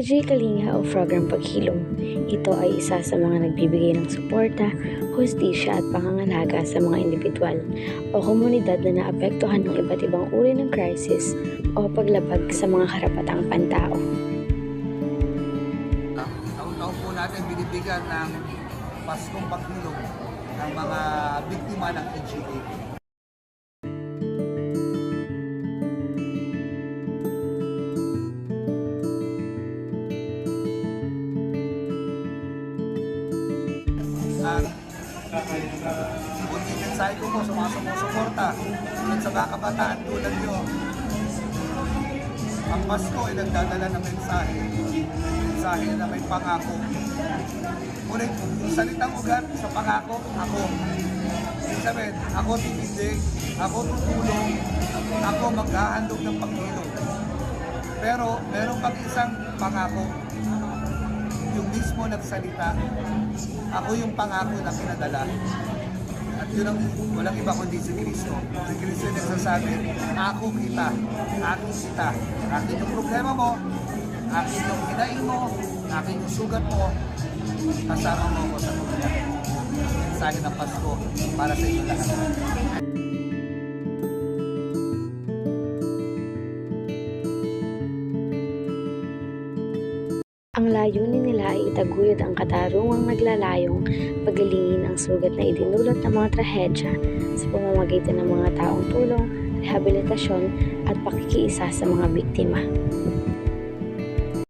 PJ Kalinga o Program Paghilom. Ito ay isa sa mga nagbibigay ng suporta, hustisya at pangangalaga sa mga individual o komunidad na naapektuhan ng iba't ibang uri ng crisis o paglabag sa mga karapatang pantao. Taon-taon po natin binibigyan ng Paskong Paghilom ng mga biktima ng NGA. Ang Kunti mensahe ko po sa mga sumusuporta at sa mga kabataan tulad nyo. Ang Pasko ay nagdadala ng mensahe. Mensahe na may pangako. Ngunit yung salitang ugat sa pangako, ako. Ibig ako titindig, ako tutulong, ako maghahandog ng paghilom. Pero meron pang isang pangako. Yung mismo nagsalita, ako yung pangako na pinadala. At yun ang walang iba kundi si Kristo. Si Kristo yung nagsasabi, ako kita, akin kita. Akin yung problema mo, akin yung hinaing mo, akin yung sugat mo, kasama mo ako sa tulad. Mensahe ng Pasko para sa inyo lahat. Ang layunin nila ay itaguyod ang katarungang naglalayong pagalingin ang sugat na idinulot ng mga trahedya sa pamamagitan ng mga taong tulong, rehabilitasyon at pakikiisa sa mga biktima.